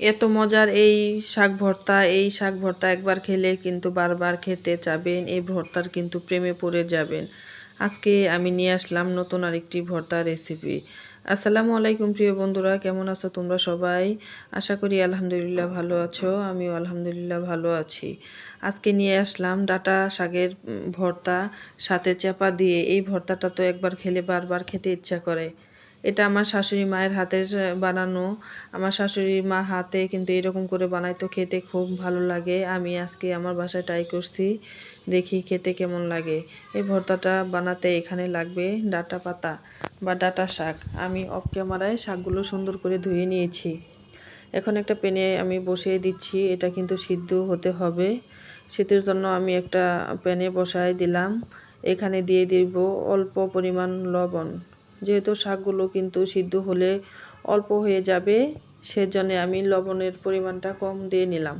এত মজার এই শাক ভর্তা, এই শাক ভর্তা একবার খেলে কিন্তু বারবার খেতে চাবেন, এই ভর্তার কিন্তু প্রেমে পড়ে যাবেন। আজকে আমি নিয়ে আসলাম নতুন আরেকটি ভর্তা রেসিপি আসসালামু আলাইকুম প্রিয় বন্ধুরা, কেমন আছো তোমরা সবাই? আশা করি আলহামদুলিল্লাহ ভালো আছো, আমিও আলহামদুলিল্লাহ ভালো আছি। আজকে নিয়ে আসলাম ডাটা শাকের ভর্তা, সাথে চাপা দিয়ে। এই ভর্তাটা তো একবার খেলে বারবার খেতে ইচ্ছা করে। এটা আমার শাশুড়ি মায়ের হাতের বানানো। আমার শাশুড়ি মা হাতে কিন্তু এরকম করে বানাই তো খেতে খুব ভালো লাগে। আমি আজকে আমার বাসায় ট্রাই করছি, দেখি খেতে কেমন লাগে। এই ভর্তাটা বানাতে এখানে লাগবে ডাটা পাতা বা ডাটা শাক। আমি অফ ক্যামেরায় শাকগুলো সুন্দর করে ধুয়ে নিয়েছি। এখন একটা প্যানে আমি বসিয়ে দিচ্ছি, এটা কিন্তু সিদ্ধ হতে হবে। শীতের জন্য আমি একটা প্যানে বসায় দিলাম। এখানে দিয়ে দিব অল্প পরিমাণ লবণ। যেহেতু শাকগুলো কিন্তু সিদ্ধ হলে অল্প হয়ে যাবে, সেজন্য আমি লবণের পরিমাণটা কম দিয়ে নিলাম।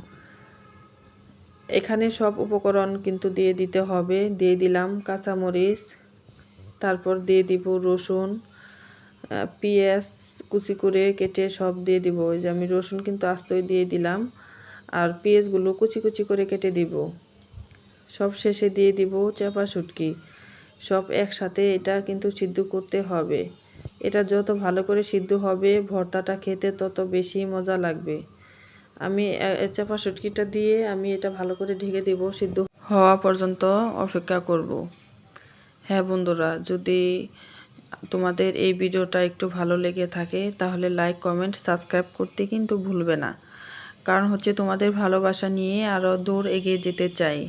এখানে সব উপকরণ কিন্তু দিয়ে দিতে হবে। দিয়ে দিলাম কাঁচামরিচ, তারপর দিয়ে দিব রসুন পেঁয়াজ কুচি করে কেটে সব দিয়ে দিব। ওই যে আমি রসুন কিন্তু আস্তই দিয়ে দিলাম, আর পেঁয়াজগুলো কুচি কুচি করে কেটে দিব। সব শেষে দিয়ে দিব চাপা শুটকি সব একসাথে এটা কিন্তু সিদ্ধ করতে হবে। এটা যত ভালো করে সিদ্ধ হবে, ভর্তাটা খেতে তত বেশি মজা লাগবে। আমি চাপা শুটকিটা দিয়ে আমি এটা ভালো করে ঢেকে দেব সিদ্ধ হওয়া পর্যন্ত অপেক্ষা করব। হ্যাঁ বন্ধুরা, যদি তোমাদের এই ভিডিওটা একটু ভালো লেগে থাকে, তাহলে লাইক কমেন্ট সাবস্ক্রাইব করতে কিন্তু ভুলবে না। কারণ হচ্ছে তোমাদের ভালোবাসা নিয়ে আরও দূর এগিয়ে যেতে চাই।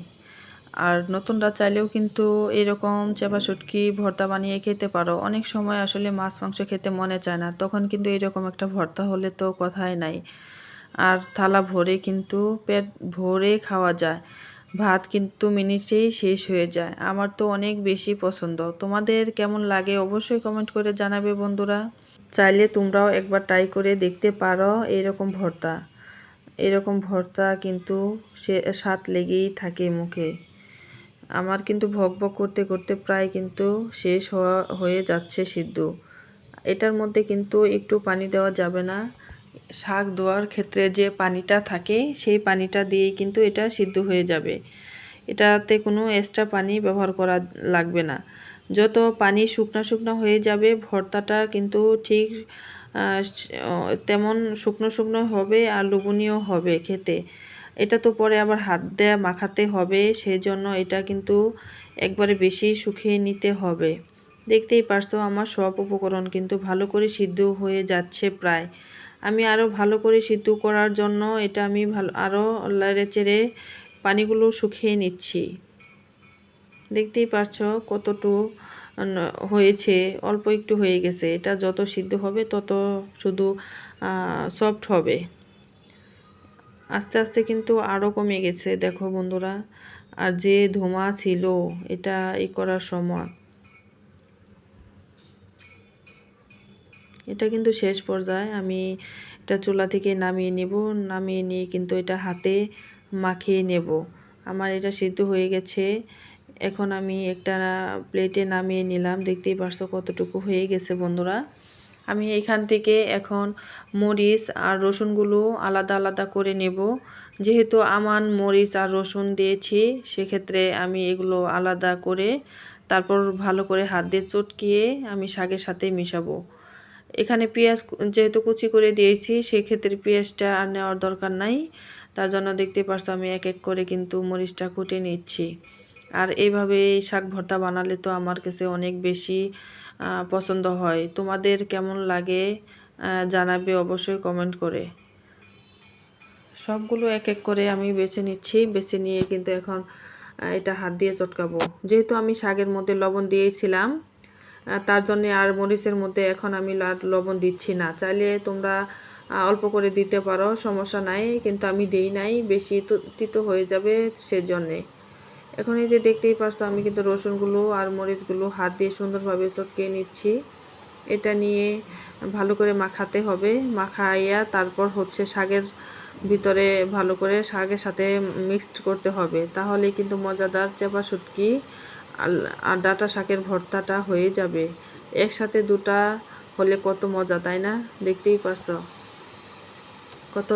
আর নতুনরা চাইলেও কিন্তু এরকম চাপা শুটকি, ভর্তা বানিয়ে খেতে পারো। অনেক সময় আসলে মাছ, মাংস খেতে মনে চায় না। তখন কিন্তু এরকম একটা ভর্তা হলে তো কথাই নাই। আর থালা ভরে কিন্তু, পেট ভরে খাওয়া যায়। ভাত কিন্তু মিনিটেই শেষ হয়ে যায়। আমার তো অনেক বেশি পছন্দ। তোমাদের কেমন লাগে অবশ্যই কমেন্ট করে জানাবে বন্ধুরা। চাইলে তোমরাও একবার ট্রাই করে দেখতে পারো এরকম ভর্তা। এরকম ভর্তা কিন্তু সে স্বাদ লেগেই থাকে মুখে। আমার কিন্তু ভক ভক করতে করতে প্রায় কিন্তু শেষ হওয়া, হয়ে যাচ্ছে সিদ্ধ। এটার মধ্যে কিন্তু একটু পানি দেওয়া যাবে না। শাক ধোয়ার ক্ষেত্রে যে পানিটা থাকে, সেই পানিটা দিয়েই কিন্তু এটা সিদ্ধ হয়ে যাবে। এটাতে কোনো এক্সট্রা পানি ব্যবহার করা লাগবে না। যত পানি শুকনো শুকনো হয়ে যাবে, ভর্তাটা কিন্তু ঠিক তেমন শুকনো শুকনো হবে আর লোভনীয় হবে খেতে। এটা তো পরে আবার হাত দেয়া মাখাতে হবে, সেজন্য এটা কিন্তু একবারে বেশি শুকিয়ে নিতে হবে। দেখতেই পারছ আমার সব উপকরণ কিন্তু ভালো করে সিদ্ধ হয়ে যাচ্ছে প্রায়। আমি আরও ভালো করে সিদ্ধ করার জন্য এটা আমি ভালো আরও চেড়ে পানিগুলো শুকিয়ে নিচ্ছি। দেখতেই পারছ কতটু হয়েছে, অল্প একটু হয়ে গেছে। এটা যত সিদ্ধ হবে তত শুধু সফট হবে। আস্তে আস্তে কিন্তু আরও কমে গেছে, দেখো বন্ধুরা। আর যে ধোঁয়া ছিল, এটা ই করার সময়। এটা কিন্তু শেষ পর্যায়ে, আমি এটা চুলা থেকে নামিয়ে নেব। নামিয়ে নিয়ে কিন্তু এটা হাতে মাখিয়ে নেব। আমার এটা সিদ্ধ হয়ে গেছে। এখন আমি একটা প্লেটে নামিয়ে নিলাম। দেখতেই পারছ কতটুকু হয়ে গেছে, বন্ধুরা। আমি এখান থেকে এখন মরিচ আর রসুনগুলো আলাদা আলাদা করে নেব। যেহেতু আমান, মরিচ আর রসুন দিয়েছি, সেক্ষেত্রে আমি এগুলো আলাদা করে তারপর ভালো করে হাত দিয়ে চটকিয়ে আমি শাকের সাথে মিশাবো। এখানে পেঁয়াজ যেহেতু কুচি করে দিয়েছি, সেক্ষেত্রে পেঁয়াজটা আর নেওয়ার দরকার নাই। তার জন্য দেখতে পারছ আমি এক এক করে কিন্তু মরিচটা কুটে নিচ্ছি। আর এইভাবে শাক ভর্তা বানালে তো আমার কাছে অনেক বেশি পছন্দ হয়। তোমাদের কেমন লাগে জানাবে অবশ্যই কমেন্ট করে। সবগুলো এক এক করে আমি বেছে নিচ্ছি, বেছে নিয়ে কিন্তু এখন এটা হাত দিয়ে চটকাবো। যেহেতু আমি শাকের মধ্যে লবণ দিয়েছিলাম তার জন্যে আর মরিচের মধ্যে এখন আমি লবণ দিচ্ছি না। চাইলে তোমরা অল্প করে দিতে পারো, সমস্যা নাই, কিন্তু আমি দেই নাই, বেশি তিতো হয়ে যাবে সেজন্যে। এখন এই যে দেখতেই পারছ, আমি কিন্তু রসুনগুলো আর মরিচগুলো হাত দিয়ে সুন্দরভাবে চটকে নিচ্ছি। এটা নিয়ে ভালো করে মাখাতে হবে। মাখাইয়া তারপর হচ্ছে শাকের ভিতরে ভালো করে শাকের সাথে মিক্সড করতে হবে। তাহলে কিন্তু মজাদার চেপা শুটকি আর- ডাটা শাকের ভর্তাটা হয়ে যাবে। একসাথে দুটা হলে কত মজা, তাই না? দেখতেই পারছ। কত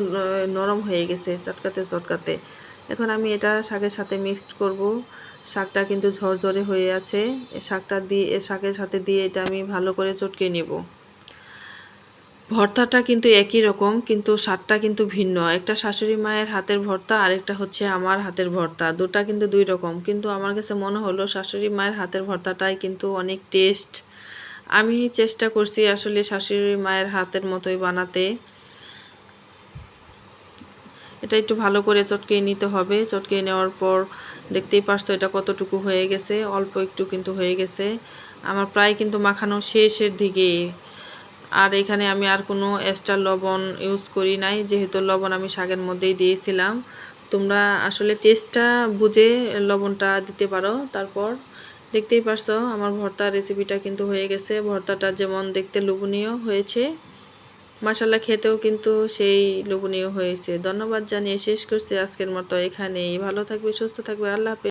নরম হয়ে গেছে, চটকাতে চটকাতে। এখন আমি এটা শাকের সাথে মিক্সড করব। শাকটা কিন্তু ঝরঝরে হয়ে আছে। শাকটা দিয়ে শাকের সাথে দিয়ে এটা আমি ভালো করে চটকে নেব। ভর্তাটা কিন্তু একই রকম, কিন্তু স্বাদটা কিন্তু ভিন্ন। একটা শাশুড়ি মায়ের হাতের ভর্তা, আরেকটা হচ্ছে আমার হাতের ভর্তা। দুটা কিন্তু দুই রকম। কিন্তু আমার কাছে মনে হলো শাশুড়ি মায়ের হাতের ভর্তাটাই কিন্তু অনেক টেস্ট আমি চেষ্টা করছি আসলে শাশুড়ি মায়ের হাতের মতোই বানাতে। এটা একটু ভালো করে চটকে নিতে হবে। চটকে নেওয়ার পর দেখতেই পারছ এটা কতটুকু হয়ে গেছে। অল্প একটু কিন্তু হয়ে গেছে। আমার প্রায় কিন্তু মাখানো শেষের দিকে। আর এখানে আমি আর কোনো এক্সট্রা লবণ ইউজ করি নাই। যেহেতু লবণ আমি শাকের মধ্যেই দিয়েছিলাম। তোমরা আসলে টেস্টটা বুঝে লবণটা দিতে পারো। তারপর দেখতেই পারছ আমার ভর্তা রেসিপিটা কিন্তু হয়ে গেছে। ভর্তাটা যেমন দেখতে লোভনীয় হয়েছে। মশালা খেতেও কিন্তু সেই লোভনীয় হয়েছে। ধন্যবাদ জানিয়ে শেষ করছি আজকের মতো এখানেই। ভালো থাকবে সুস্থ থাকবে আল্লাহ